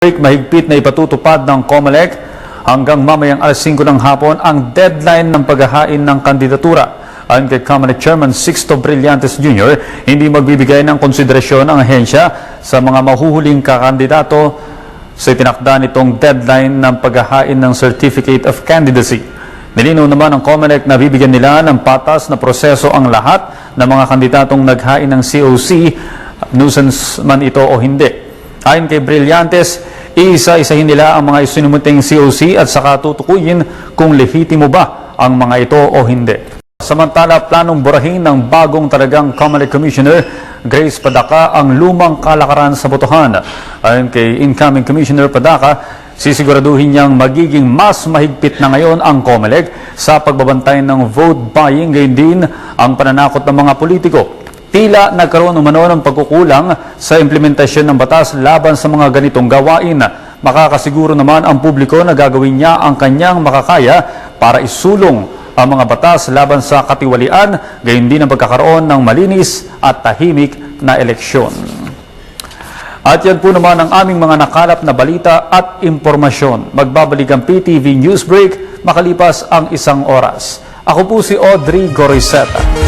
break, mahigpit na ipatutupad ng COMELEC hanggang mamayang alas 5 ng hapon ang deadline ng paghahain ng kandidatura. Ayon kay COMELEC Chairman Sixto Brillantes Jr., hindi magbibigay ng konsiderasyon ang ahensya sa mga mahuhuling kakandidato sa itinakda nitong deadline ng paghahain ng Certificate of Candidacy. Nilinaw naman ng COMELEC na bibigyan nila ng patas na proseso ang lahat ng mga kandidatong naghain ng COC, nuisance man ito o hindi. Ayon kay Brillantes, iisa-isahin nila ang mga isinumuting COC at saka tutukuyin kung lehitimo ba ang mga ito o hindi. Samantala, planong burahin ng bagong talagang Comelec Commissioner Grace Padaka ang lumang kalakaran sa botohan. Ayon kay incoming Commissioner Padaka, sisiguraduhin niyang magiging mas mahigpit na ngayon ang COMELEC sa pagbabantay ng vote buying, gayon din ang pananakot ng mga politiko. Tila nagkaroon umano ng pagkukulang sa implementasyon ng batas laban sa mga ganitong gawain. Makakasiguro naman ang publiko na gagawin niya ang kanyang makakaya para isulong ang mga batas laban sa katiwalian, gayon din ang pagkakaroon ng malinis at tahimik na eleksyon. At yan po naman ang aming mga nakalap na balita at impormasyon. Magbabalik ang PTV Newsbreak makalipas ang isang oras. Ako po si Audrey Goriseta.